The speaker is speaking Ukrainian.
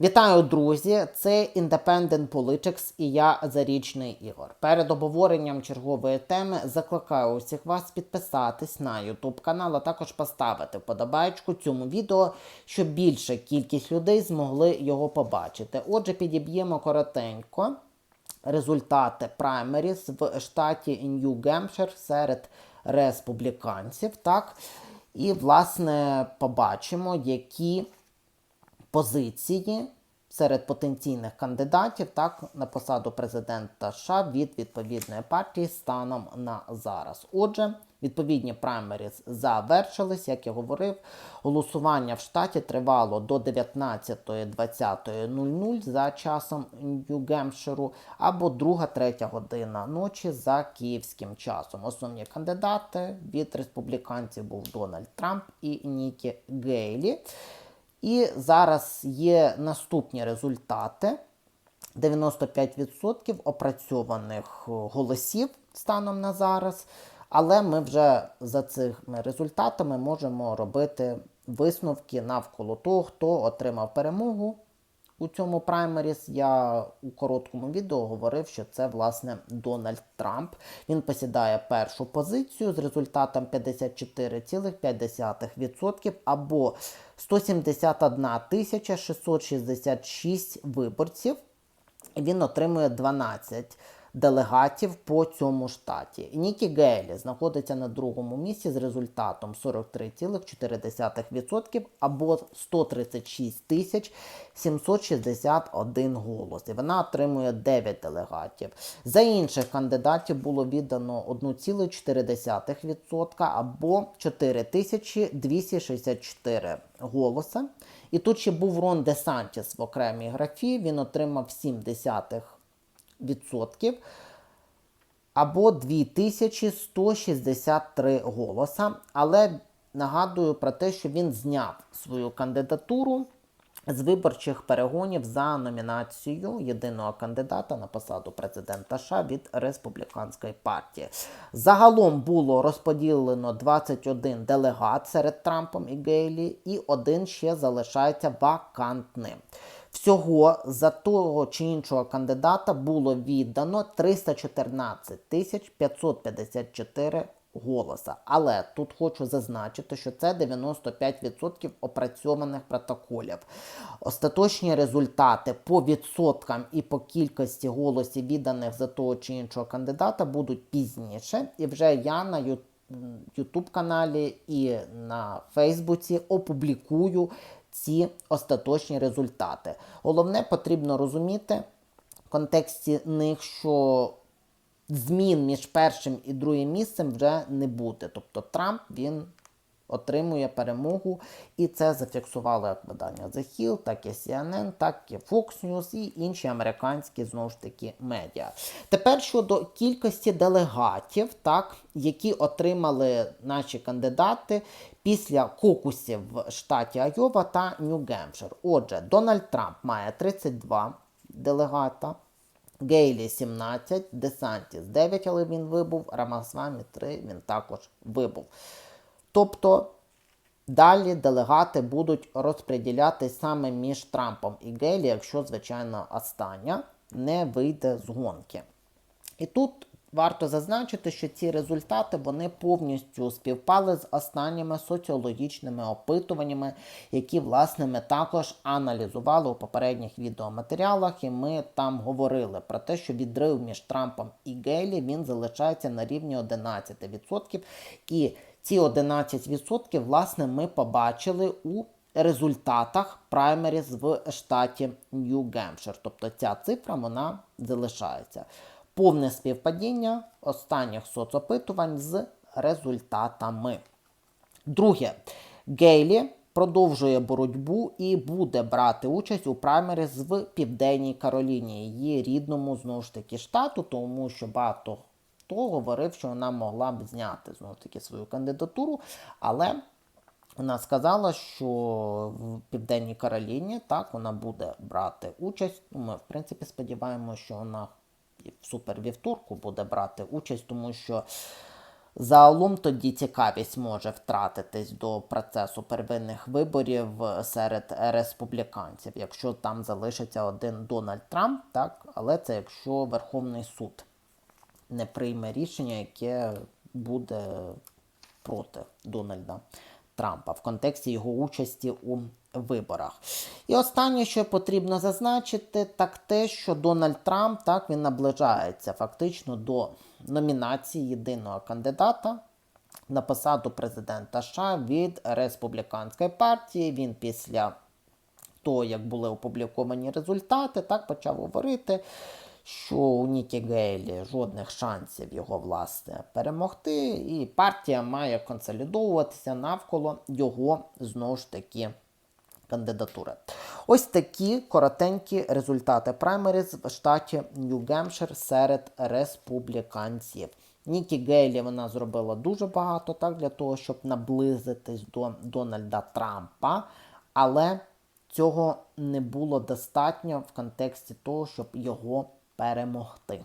Вітаю, друзі! Це Independent Politics і я Зарічний Ігор. Перед обговоренням чергової теми закликаю усіх вас підписатись на YouTube канал, а також поставити вподобайку цьому відео, щоб більша кількість людей змогли його побачити. Отже, підіб'ємо коротенько результати праймеріс в штаті Нью-Гемпшир серед республіканців. Так? І, власне, побачимо, які позиції серед потенційних кандидатів так на посаду президента США від відповідної партії станом на зараз. Отже, відповідні праймеріс завершились, як я говорив. Голосування в штаті тривало до 19.20.00 за часом Нью-Гемпширу або 2-3 година ночі за київським часом. Основні кандидати від республіканців був Дональд Трамп і Нікі Гейлі. І зараз є наступні результати: 95% опрацьованих голосів станом на зараз. Але ми вже за цими результатами можемо робити висновки навколо того, хто отримав перемогу у цьому праймеріс. Я у короткому відео говорив, що це власне Дональд Трамп. Він посідає першу позицію з результатом 54,5% або 171 тисяча 666 виборців. Він отримує 12 делегатів по цьому штаті. Нікі Гейлі знаходиться на другому місці з результатом 43,4% або 136 тисяч 761 голос. І вона отримує 9 делегатів. За інших кандидатів було віддано 1,4% або 4264 голоси. І тут ще був Рон Де Сантіс в окремій графі. Він отримав 7 десятих або 2163 голоса. Але нагадую про те, що він зняв свою кандидатуру з виборчих перегонів за номінацією єдиного кандидата на посаду президента США від республіканської партії. Загалом було розподілено 21 делегат серед Трампом і Гейлі, і один ще залишається вакантним. Всього за того чи іншого кандидата було віддано 314 тисяч 554 голоса. Але тут хочу зазначити, що це 95% опрацьованих протоколів. Остаточні результати по відсоткам і по кількості голосів відданих за того чи іншого кандидата будуть пізніше. І вже я на YouTube каналі і на Фейсбуці опублікую ці остаточні результати. Головне потрібно розуміти в контексті них, що змін між першим і другим місцем вже не буде. Тобто Трамп він отримує перемогу, і це зафіксувало як видання The Hill, так і CNN, так і Fox News і інші американські знову ж таки медіа. Тепер щодо кількості делегатів, так, які отримали наші кандидати після кокусів в штаті Айова та Нью-Гемпшир. Отже, Дональд Трамп має 32 делегата. Гейлі 17, Десантіс 9, але він вибув, Рамасвамі 3, він також вибув. Тобто далі делегати будуть розподіляти саме між Трампом і Гейлі, якщо, звичайно, остання не вийде з гонки. І тут варто зазначити, що ці результати вони повністю співпали з останніми соціологічними опитуваннями, які, власне, ми також аналізували у попередніх відеоматеріалах, і ми там говорили про те, що відрив між Трампом і Гейлі він залишається на рівні 11%. І ці 11%, власне, ми побачили у результатах праймеріз в штаті Нью-Гемпшир. Тобто ця цифра вона залишається. Повне співпадіння останніх соцопитувань з результатами. Друге, Гейлі продовжує боротьбу і буде брати участь у праймеріз в Південній Кароліні, її рідному знову ж таки штату, тому що багато хто говорив, що вона могла б зняти знову ж таки свою кандидатуру, але вона сказала, що в Південній Кароліні так вона буде брати участь. Ну, ми, в принципі, сподіваємося, що вона в супервівторку буде брати участь, тому що Загалом тоді цікавість може втратитись до процесу первинних виборів серед республіканців, якщо там залишиться один Дональд Трамп, так, але це якщо Верховний суд не прийме рішення, яке буде проти Дональда Трампа в контексті його участі у виборах. І останнє, що потрібно зазначити, так те, що Дональд Трамп так він наближається фактично до номінації єдиного кандидата на посаду президента США від республіканської партії. Він після того, як були опубліковані результати, так почав говорити, що у Нікі Гейлі жодних шансів його власне перемогти, і партія має консолідовуватися навколо його знову ж таки кандидатури. Ось такі коротенькі результати праймеріз в штаті Нью-Гемпшир серед республіканців. Нікі Гейлі вона зробила дуже багато так для того, щоб наблизитись до Дональда Трампа, але цього не було достатньо в контексті того, щоб його перемогти.